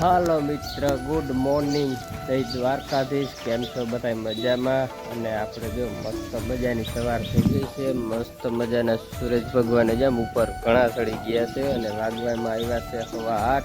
હાલો મિત્ર good morning જય દ્વારકાધીશ. કેમ છો? બધા મજામાં? અને આપણે જો મસ્ત મજાની સવાર થઈ ગઈ છે. મસ્ત મજાના સૂરજ ભગવાને જેમ ઉપર ઘણા ચડી ગયા છે અને વાગવામાં આવ્યા છે સવા આઠ.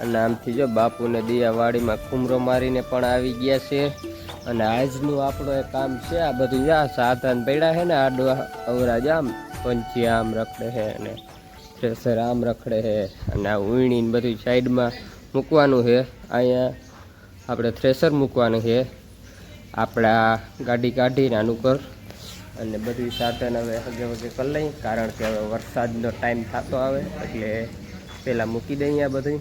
અને આમથી જો બાપુને દિયાવાડીમાં કુમરો મારીને પણ આવી ગયા છે. અને આજનું આપણું એ કામ છે, આ બધું જા, સાધન પડ્યા છે ને, આડવા, અવરા જામ પંચી આમ રખડે છે અને થ્રેસર આમ રખડે છે. અને આ ઉઈણી ને બધું સાઈડમાં મૂકવાનું છે. અહીંયા આપણે થ્રેસર મૂકવાનું છે. આપણા ગાડી કાઢીને આનું કર અને બધું સાધન હવે હગે વગે કરી લઈ કારણ કે હવે વરસાદનો ટાઈમ થતો આવે, એટલે પહેલાં મૂકી દઈએ બધું.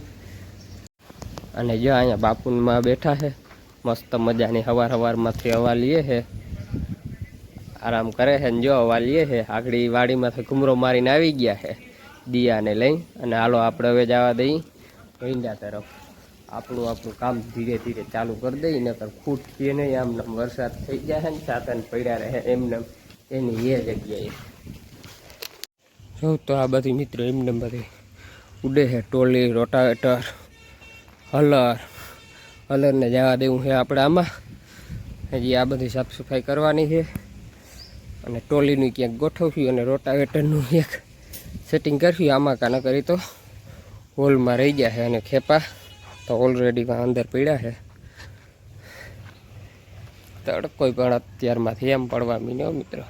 અને જો અહીંયા બાપુનમાં બેઠા છે, મસ્ત મજાની હવાર હવારમાંથી હવા લઈએ છે. આરામ કરે છે ને જો હવા લઈએ છે, આગળ વાડીમાંથી ઘુમરો મારીને આવી ગયા છે, દિયાને લઈ અને હાલો, આપણે હવે જવા દઈ ભીંડા તરફ આપણું આપણું કામ ધીરે ધીરે ચાલુ કરી દઈ નકર ખૂટશે નહીં, આમ નામ વરસાદ થઈ જાય ને સાધન પડ્યા રહે એમને એની એ જગ્યાએ. જોઉં તો આ બધી મિત્રો એમને બધી ઉડે છે ટોલી, રોટાવેટર, હલર. હલરને જવા દેવું છે આપણે આમાં. હજી આ બધી સાફ સફાઈ કરવાની છે. અને ટોલીનું ક્યાંક ગોઠવ્યું અને રોટાવેટરનું એક સેટિંગ કરશું, આમાં કાં ન કરી તો. હોલમાં રહી ગયા છે અને ખેપા તો ઓલરેડી અંદર પડ્યા છે તડકો પણ અત્યારમાંથી એમ પડવા મીન્યો મિત્રો.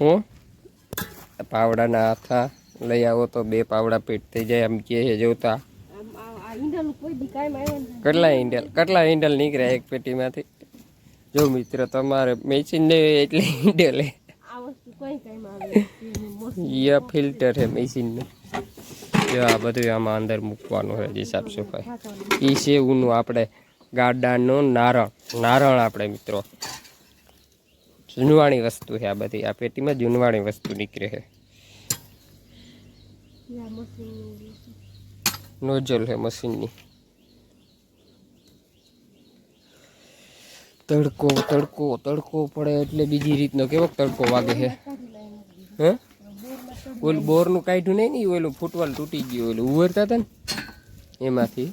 હું? પાવડાના હાથા લઈ આવો તો બે પાવડા પેટ થઈ જાય એમ કે છે જોતા. કેટલા ઈંડલ કેટલા ઈંડલ નીકળ્યા એક પેટીમાંથી? જો મિત્ર, તમારે મેચિન નહીં હોય એટલે ઈંડલ હે. ય ફિલ્ટર છે મશીનનું જો આ બધું આમાં અંદર મૂકવાનું હોય સાફ સફાઈ. એ સેવનું આપણે ગાડાનું નારણ. નારણ આપણે મિત્રો. જૂનવાણી વસ્તુ છે આ બધી. આ પેટીમાં જૂનવાણી વસ્તુ નીકળે છે નોઝલ છે મશીનની. તડકો તડકો તડકો પડે એટલે બીજી રીતનો કેવો તડકો વાગે છે હે? ઓલું બોરનું કાઢ્યું નહીં ને ઓલું ફૂટવાલ તૂટી ગયું, ઓલું ઉવરતા હતા ને, એમાંથી.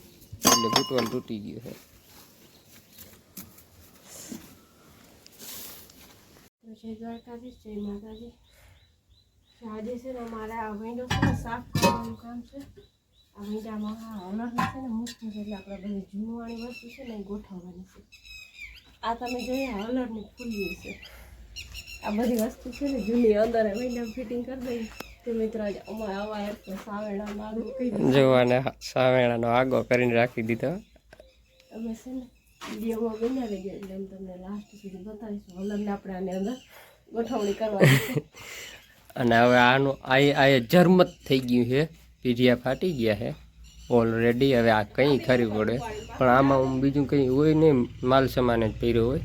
એટલે ફૂટવાલ તૂટી ગયું છે. જય દ્વારકાધીશ, જય માતાજી. આજે છે ને મારે આ વિન્ડો છે ને સાફ કરવાનું કામ છે. આ વિન્ડામાં હા છે ને છે એટલે આપણે બધી જૂનવાળી વસ્તુ છે ને ગોઠવવાની છે. આ તમે જોઈએ હલરની ફૂલી છે આ બધી વસ્તુ છે ને જૂની અંદર વિન્ડો ફિટિંગ કરી દઈ જોવાને સાવેણાનો આગો કરીને રાખી દીધો. અમે છે ને વિડીયોમાં બન્યા રહી એટલે અમે તમને લાસ્ટ સુધી બતાવીશું. હલરને આપણે આની અંદર ગોઠવણી કરવાની અને હવે આનું આ આ જર્મત થઈ ગયું છે. પીઢિયા ફાટી ગયા છે. ઓલરેડી હવે આ કંઈ ખરી પડે. પણ આમાં હું બીજું કંઈ હોય નહીં. માલ સામાન જ પહેર્યો હોય.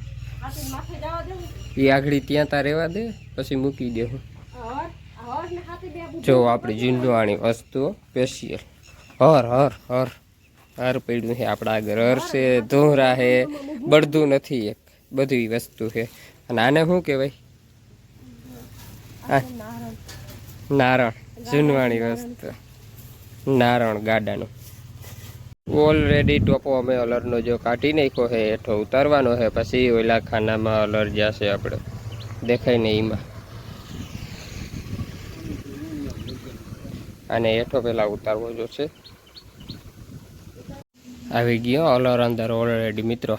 એ આગળ ત્યાં તા રહેવા દે પછી મૂકી દે હું હર હર ને હાથે બે બુટ જો આપણી જૂનવાણી વસ્તુઓ સ્પેશિયલ હર હર હર હર પડ્યું છે આપણા આગળ હર છે ધોરા છે બળદું નથી એક બધી વસ્તુ છે અને આને શું કહેવાય નારણ જૂનવાણી વસ્તુ નારણ ગાડાનું ઓલરેડી ટોપો અમે અલરનો જો કાઢી નાખ્યો છે એઠો ઉતારવાનો છે પછી ઓલા ખાનામાં અલર જશે આપણે દેખાય ને એમાં અને હેઠો પહેલાં ઉતારવો જોશે આવી ગયો અલર અંદર ઓલરેડી મિત્રો.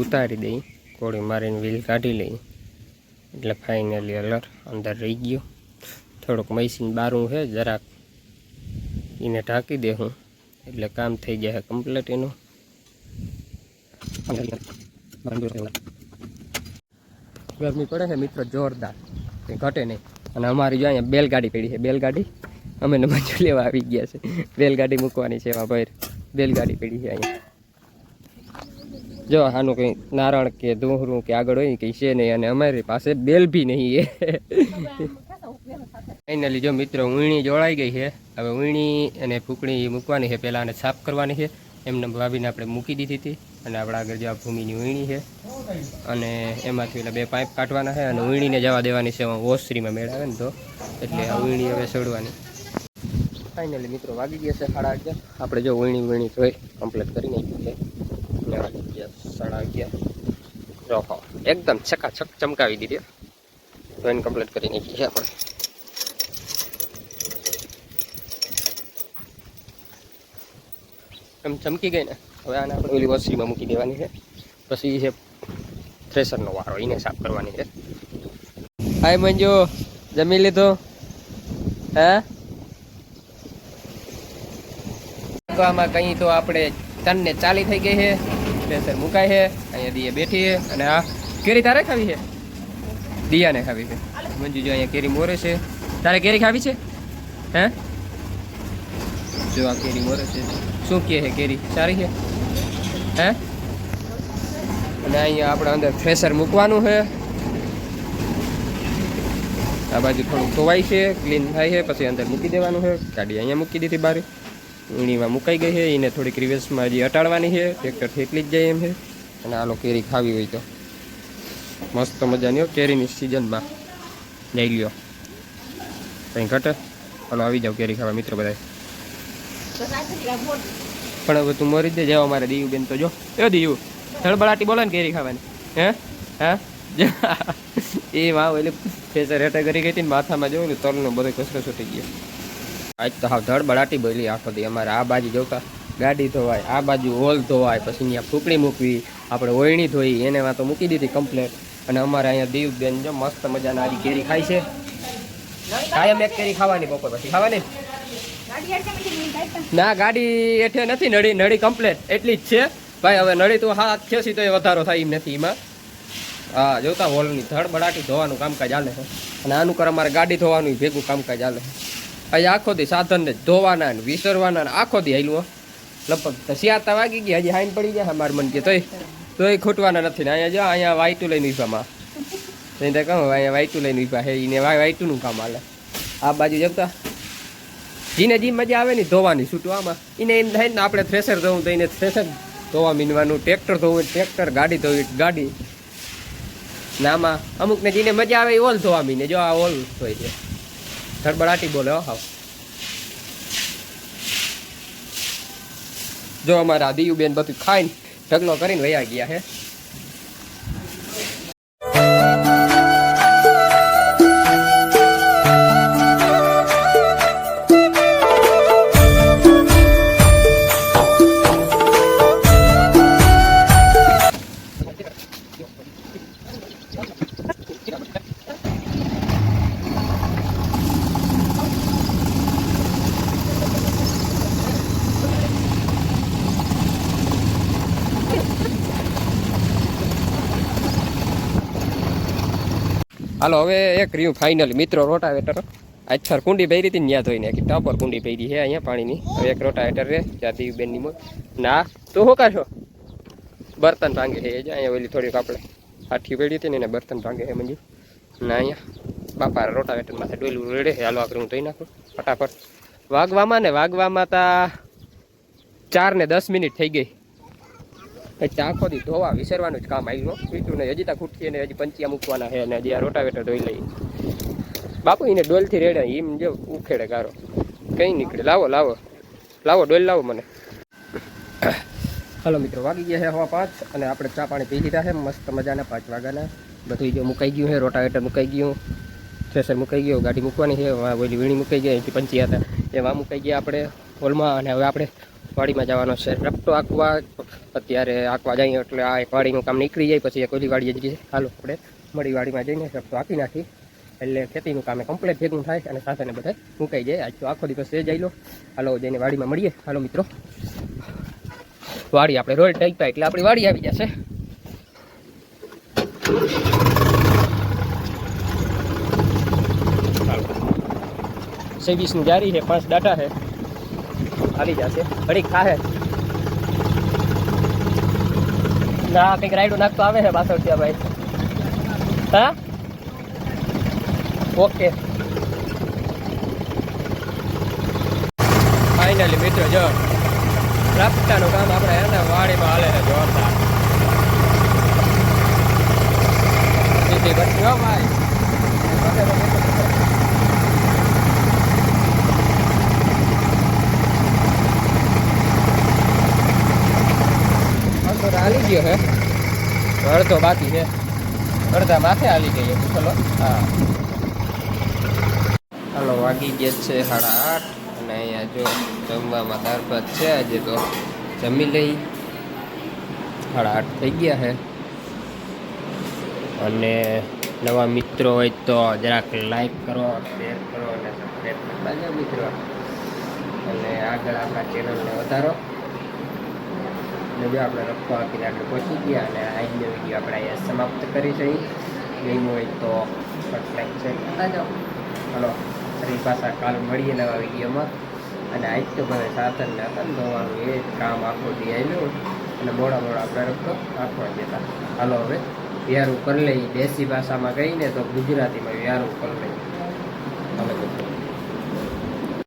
ઉતારી દઈ. કોળી મારીને વ્હીલ કાઢી લઈ. એટલે ફાઇનલી અલર અંદર રહી ગયો. થોડુંક મૈસીન બારું છે જરાક એને ઢાંકી દે હું. એટલે કામ થઈ જાય કમ્પ્લીટ એનું. ગરમી પડે છે મિત્રો જોરદાર. કંઈ ઘટે નહીં. અને અમારી જો અહીંયા બેલગાડી પડી છે. બેલગાડી અમે નમાજો લેવા આવી ગયા છે. બેલગાડી મૂકવાની છે એમાં ભાઈ બેલગાડી પડી છે અહીંયા. જો આનું કંઈ નારણ કે દોહરું કે આગળ હોય કંઈ છે નહીં અને અમારી પાસે બેલ બી નહીં એ ફાઇનલી જો મિત્રો ઊણી જોડાઈ ગઈ છે. હવે ઉણી અને ફૂકણી મૂકવાની છે. પહેલાં અને સાફ કરવાની છે. એમને વાવીને આપણે મૂકી દીધી હતી અને આપણા આગળ જે આ ભૂમિની ઊણી છે અને એમાંથી એટલે બે પાઇપ કાઢવાના છે અને વીણીને જવા દેવાની છે ઓસરીમાં મેળાવે ને તો. એટલે આ વીણી હવે સડવાની. ફાઇનલી મિત્રો વાગી ગયા છે સાડા અગિયાર. આપણે જો વીણી વીણી જોઈ કમ્પ્લીટ કરી નાખ્યું છે. વાગી ગયા સાડા અગિયાર. રોકો એકદમ છકાછક ચમકાવી દીધી જોઈને કમ્પ્લીટ કરી નાખી છે આપણે. એમ ચમકી ગઈ ને. હવે આને આપણે ઓલી વસ્તીમાં મૂકી દેવાની છે. પછી છે થ્રેસરનો વારો, એને સાફ કરવાની છે. હાય મંજુ, જમી લીધો? હે? આમાં કંઈ તો આપણે તનને ચાલી થઈ ગઈ છે. થ્રેસર મુકાય છે. અહીંયા દીએ બેઠી છે. અને આ કેરી તારે ખાવી છે? દિયાને ખાવી છે. મંજુ જો અહીંયા કેરી મોરે છે. તારે કેરી ખાવી છે? હે? જો આ કેરી મોરે છે. શું કહે છે કેરી? સારી છે? હે? અને અહીંયા આપણે અંદર થ્રેસર મૂકવાનું છે. આ બાજુ થોડુંક ધોવાય છે ક્લીન થાય છે પછી અંદર મૂકી દેવાનું છે. ગાડી અહીંયા મૂકી દીધી બારી. વીણીમાં મુકાઈ ગઈ છે એને થોડીક રિવર્સમાં હજી હટાડવાની છે. ટ્રેક્ટરથી એકલી જ જાય એમ છે. અને આલો કેરી ખાવી હોય તો. મસ્ત મજાની હો, કેરીની સિઝનમાં લઈ લ્યો. કંઈ ઘટે. હાલો આવી જાવ કેરી ખાવા મિત્રો બધા પણ હવે તું મરી જ જાવ મારે દીવું બેન તો જો. એ દીવું થળબળાટી બોલે ને કેરી ખાવાની. હે? હા? એ માં એટલે ફેસર હેઠે કરી ગઈ હતી ને માથામાં જોયું ને તલનો બધું કચરો ઉઠી ગયો. આજ તો હાવ ધડબડાટી બોલી આખો દી. અમારે આ બાજુ જોતા ગાડી ધોવાય, આ બાજુ હોલ ધોવાય, પછી અહીંયા ફૂકડી મૂકવી, આપણે ઓયણી ધોઈ, એને માં તો મૂકી દીધી કમ્પ્લેટ અને અમારે અહીંયા દીવ બેન જો મસ્ત મજાના આરી કેરી ખાય છે. કાયમ એક કેરી ખાવાની બપોર પછી. ખાવાની? ના, ગાડી એઠે નથી નળી નળી કમ્પ્લેટ એટલી જ છે. ભાઈ, હવે નળી તો હાથ થયો તો એ વધારો થાય એમ નથી એમાં. હા, જોતા હોલની ધડબડાટી ધોવાનું કામકાજ ચાલે છે. અને આનું કરે, અમારે ગાડી ધોવાનું, ભેગું કામકાજ છે. આજે આખો દી સાધનને ધોવાના ને વિસરવાના ને આખો દી હાલ્યું. હો. લગભગ સિયાતા વાગી ગયા, હજી હાઈન પડી ગયા અમારે મન કે તોય તોય ખૂટવાના નથી ને અહીંયા જો, અહીંયા વાઈટું લઈને ઉભામાં કહું, અહીંયા વાઈટું લઈને ઊભા હે એને વાઈટુંનું કામ હાલે. આ બાજુ જતા. જીને જી મજા આવે ને ધોવાની છૂટવામાં. એને એમ થાય ને આપણે થ્રેસર ધોવું તો એને થ્રેસર ધોવા મીનવાનું, ટ્રેક્ટર ધોવું ટ્રેક્ટર, ગાડી ધોવી ગાડી. નામાં અમુકને જીને મજા આવે એ ઓલ ધોવા મીને. જો આ ઓલ હોય છે ધડબડાટી બોલે, હા જો અમારા દીયુબેન બધું ખાઈને ઢગલો કરીને વયા ગયા હે. હાલો, હવે એક રહ્યું ફાઇનલ મિત્રો રોટાવેટર અચ્છર કુંડી પહેરી હતી ત્યાં ધોઈને કે ટોપર કુંડી પહેરી છે અહીંયા પાણીની. હવે એક રોટાવેટર રે ત્યાં બેનની મોત. ના, તું શું કરશો? બર્તન ભાંગી છે અહીંયા ઓલી થોડીક આપણે હાથી પડી હતી ને એને બર્તન ભાંગે એ મંજુ. ના અહીંયા. બાપા રોટાવેટર માથે ડોલું રેડે. છે હાલો આપણે હું ધોઈ નાખું. ફટાફટ. વાગવામાં ને વાગવામાં તા ચાર ને દસ મિનિટ થઈ ગઈ. એટલે ધોવા વિસરવાનું જ કામ આવ્યું બીજું ને હજી તા ઉઠીએ ને હજી પંચિયા મૂકવાના છે અને હજી આ રોટાવેટર ધોઈ લઈ. બાપુ એને ડોલથી રેડે એમ જો ઉખેડે ગારો. કંઈ નીકળે. લાવો લાવો. લાવો, ડોલ લાવો મને. હાલો મિત્રો, વાગી ગયા છે હવા પાંચ અને આપણે ચા પાણી પી લીધા છે. મસ્ત મજાના પાંચ વાગ્યાના. બધું જો મુકાઈ ગયું છે, રોટાવેટર મુકાઈ ગયું થ્રેસર મુકાઈ ગયું, ગાડી મૂકવાની છે ઓલી વીણી મુકાઈ ગઈ અહીંથી પંચી હતા. એવા મુકાઈ ગયા આપણે હોલમાં અને હવે આપણે વાડીમાં જવાનો છે. રપટો આંકવા અત્યારે આંકવા જઈએ એટલે આ એક વાડીનું કામ નીકળી જાય, પછી એક ઓલી વાડીએ જઈએ હાલો, આપણે મળી વાડીમાં જઈને રપટો આંકી નાખી, એટલે ખેતીનું કામ કમ્પ્લીટ ભેગું થાય અને સાથે ને બધા મુકાઈ જાય. આજ તો આખો દિવસ એ જઈ લો હાલો, જઈને વાડીમાં મળીએ. હાલો મિત્રો. વાડી આપણે રોડ ટાઈપ એટલે આપણી વાડી આવી જશે. સવીસની જારી છે, પાંચ ડાટા છે. આવી જશે. ઘડીક ખાહે. ના, કંઈક રાઈડો નાખતો આવે છે બાસઠ ભાઈ હા? ઓકે. ફાઇનલી મિત્રો જો રફતાનું કામ આપણે એને વાડીમાં હાલે છે જોરદાર. બીજી ભઠ્ઠી હો ભાઈ. હાલી ગયો હે. અડધો બાકી છે. અડધા માથે ગઈ છે ચલો. હા. હાલો, વાગી ગયા છે સાડા આઠ. જો જમવામાં દાળ ભાત છે, આજે તો જમી લઈ. સાડા આઠ થઈ ગયા છે. અને નવા મિત્રો હોય તો જરાક લાઈક કરો શેર કરો અને સબસ્ક્રાઈબ કરતા જાઓ મિત્રો. અને આગળ આપણા ચેનલને વધારો. અને જો આપણે રખવા આપીને આપણે પહોંચી ગયા અને આજનો વીડિયો આપણે અહીંયા સમાપ્ત કરી છે. ગેમ હોય તો લાઈક શેર કરતા જાઓ હલો, ફરી પાછા કાલ મળીએ નવા વિડીયોમાં અને આજ તો મને સાધન ને હતા ને ધોવાનું, એ કામ આખો દી આવ્યું અને મોડા મોડા આપણે તો આખવા જતા હાલો હવે વ્યારું કરી લઈ દેશી ભાષામાં કહીને તો ગુજરાતીમાં વ્યારું કરી લઈ